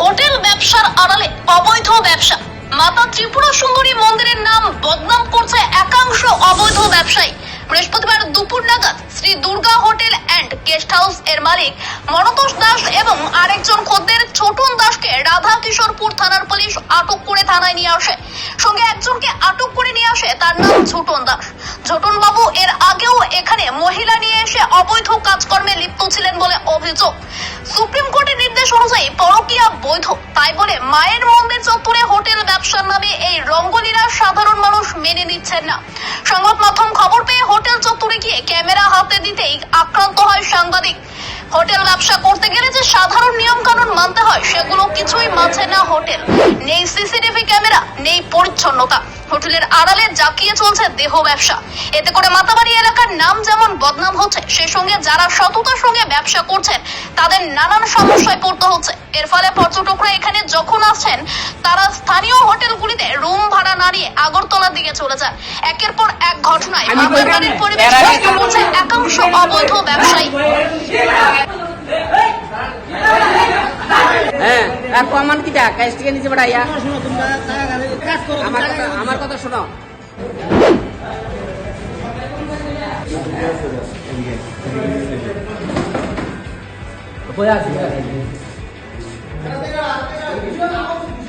Hotel ব্যবসার আড়ালে অবৈধ ব্যবসা। মাতা ত্রিপুরা সুন্দরী মন্দিরের নাম বদনাম করছে একাংশ অবৈধ ব্যবসায়ী। বৃহস্পতিবার দুপুর নাগাদ Shri Durga hotel and guest house এর মালিক মনতোষ দাস এবং আরেকজন খদ্দের ছোটন দাসকে রাধা কিশোরপুর থানার পুলিশ আটক করে থানায় নিয়ে আসে। সঙ্গে একজনকে আটক করে নিয়ে আসে, তার নাম ছোটন দাস। ছোটন বাবু এর আগেও এখানে মহিলা নিয়ে এসে অবৈধ কাজকর্মে লিপ্ত ছিলেন বলে অভিযোগ। সুপ্রিম কোর্টের নির্দেশ অনুযায়ী পরকীয়া বৈধ। তাই বলে মায়ের মন্দির চত্বরে হোটেল ব্যবসার নামে এই রঙ্গলীলা সাধারণ মানুষ মেনে নিচ্ছেন না। সংবাদ মাধ্যম দিতেই আক্রান্ত হয় সাংবাদিক। হোটেল ব্যবসা করতে গেলে যে সাধারণ নিয়ম কানুন মানতে হয়, সেগুলো কিছুই মানছে না হোটেল। নেই সিসিটিভি ক্যামেরা, নেই পরিচ্ছন্নতা। হোটেলের আড়ালে জাকিয়ে চলছে দেহ ব্যবসা। এতে করে মাতাবাড়ি এলাকার নাম যেমন বদনাম হচ্ছে, সে সঙ্গে যারা সততার সঙ্গে ব্যবসা করছেন, তাদের নানান সমস্যায় পড়তে হচ্ছে। এর ফলে পর্যটকরা এখানে যখন আসছেন, তারা স্থানীয় হোটেলগুলিতে রুম ভাড়া না নিয়ে আগরতলার দিকে চলে যান একের পর এক ঘটনায় মাতাবাড়ির পরিবেশ নষ্ট করছে একাংশ অবৈধ ব্যবসায়ী। হ্যাঁ আর কমান কিটা ক্যাশ থেকে নিচে বাড়াইয়া আমার কথা আমার কথা শোনো। গুড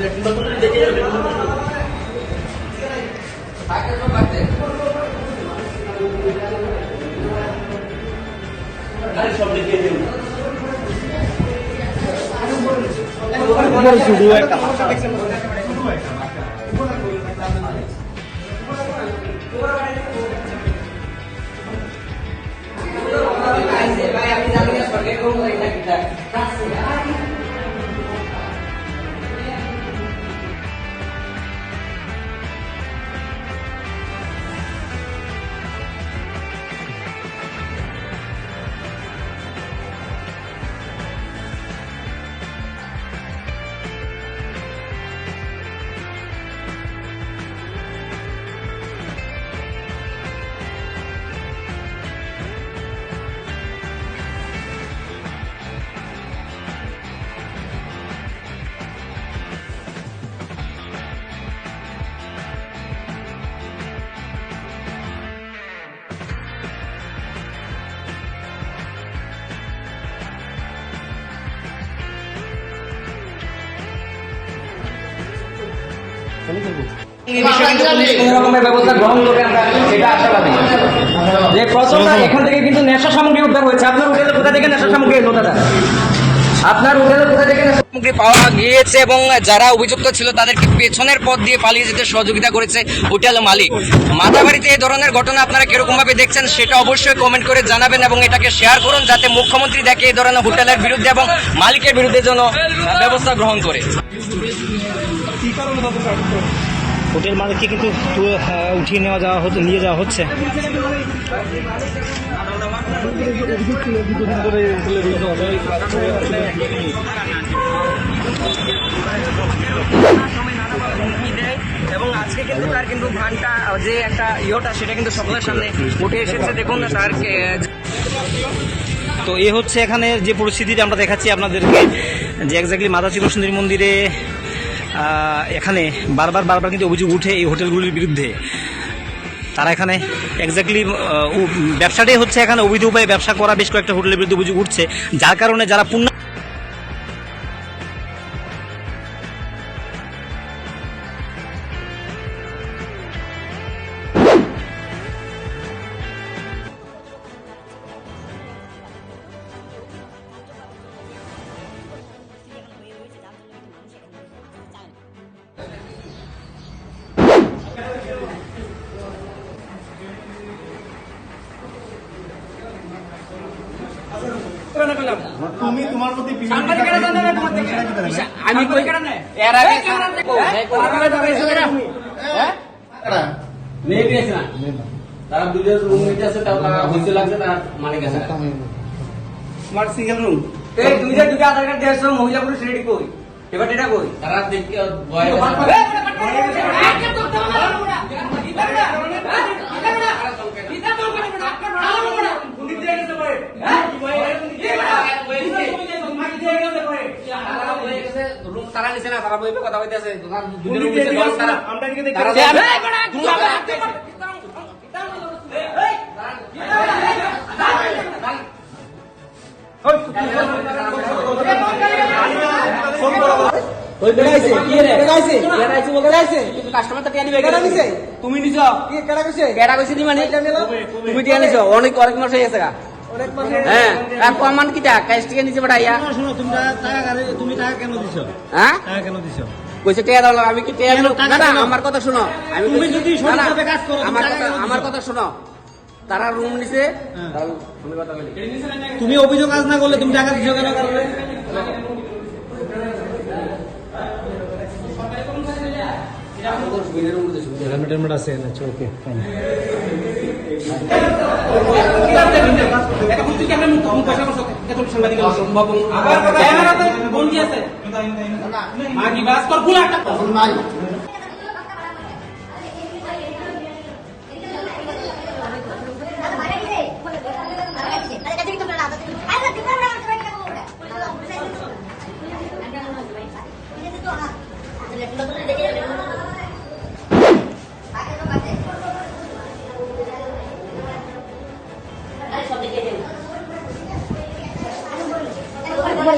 এই বিষয়ে কিন্তু পুলিশ কোনো রকমের ব্যবস্থা গ্রহণ করবে আমরা পাওয়া গিয়েছে এবং যারা অভিযুক্ত ছিল, তাদেরকে পেছনের পথ দিয়ে পালিয়ে যেতে সহযোগিতা করেছে হোটেল মালিক। মাতাবাড়িতে এই ধরনের ঘটনা আপনারা কীরকম ভাবে দেখছেন, সেটা অবশ্যই কমেন্ট করে জানাবেন এবং এটাকে শেয়ার করুন, যাতে মুখ্যমন্ত্রী দেখে এই ধরনের হোটেলের বিরুদ্ধে এবং মালিকের বিরুদ্ধে যেন ব্যবস্থা গ্রহণ করে। হোটেল মালিককে কিন্তু উঠিয়ে নেওয়া যাওয়া হচ্ছে নিয়ে যাওয়া হচ্ছে। এবং তার কিন্তু যে একটা সেটা কিন্তু সামনে এসেছে দেখুন তার তো এ হচ্ছে এখানে যে পরিস্থিতিটা আমরা দেখাচ্ছি আপনাদেরকে, যে এক্স্যাক্টলি মাতা ত্রিপুরা সুন্দরী মন্দিরে এখানে বারবার বারবার কিন্তু অভিযোগ উঠে এই হোটেলগুলির বিরুদ্ধে। তারা এখানে এক্স্যাক্টলি ব্যবসাটাই হচ্ছে এখানে অবৈধ উপায়ে ব্যবসা করা, বেশ কয়েকটা হোটেলের বিরুদ্ধে অভিযোগ উঠছে। যার কারণে যারা পূর্ণ তুমি তোমার। আমি কই? এর আগে হ্যাঁ মেয়ে দিয়েছে না? তারা দুজন রুম নিতে আছে তারা হইতে লাগছে তারা মানে গেছে তোমার সিঙ্গেল রুম এই তুমি যে দুটো আধার কার্ড দিয়েছ মহিলা পুরুষ রেডি কই? এবার এটা কই? তারা দেখি তারা নিছে না তারা বইবে কথা হইতেছে কেডা তুমি নিছো? কি কেডা কইছে? কেডা কইছে নি মানে? তুমি টিয়া নিছো? অনেক অনেক মাস হয়ে গেছে গা। হ্যাঁ কিটা ক্যাশ শোনো, তুমি টাকা টাকা তুমি টাকা কেন দিছো? হ্যাঁ? টাকা কেন দিছো? কইছে টিয়া দাও আমি কি টিয়া না না আমার কথা শুনো। আমি তুমি যদি না, না, সঠিকভাবে কাজ করো, আমার কথা আমার কথা শুনো। তারা রুম নিছে হ্যাঁ। তুমি অভিযোগ আজ না করলে তুমি টাকা দিছো কেন কারণে? হেলমেট হেলমেট আছে। আচ্ছা ওকে এই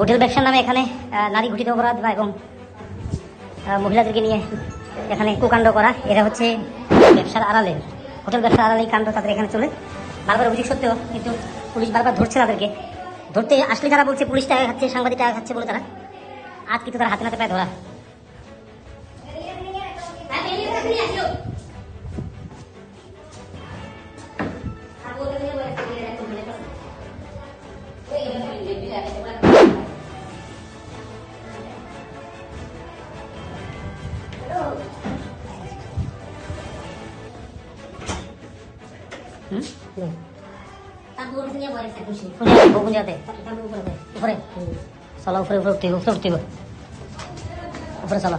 হোটেল ব্যবসার নামে এখানে নারী ঘটিত অপরাধ বা এবং মহিলাদেরকে নিয়ে এখানে কুকাণ্ড করা এরা হচ্ছে ব্যবসার আড়ালে। হোটেল ব্যবসা এই কাণ্ড তাদের এখানে চলে। বারবার অভিযোগ সত্ত্বেও কিন্তু পুলিশ বারবার ধরছে তাদেরকে। ধরতে আসলে তারা বলছে পুলিশ টাকা খাচ্ছে, সাংবাদিক টাকা খাচ্ছে বলে তারা, আজ কিন্তু তারা হাতে নাতে পায়ে ধরা। জায়গাতে উপরে চলো উপরে উপরে উঠতে উপরে উঠতে। উপরে চলো।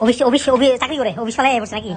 অফিস অফিস চাকরি করে বসে নাকি?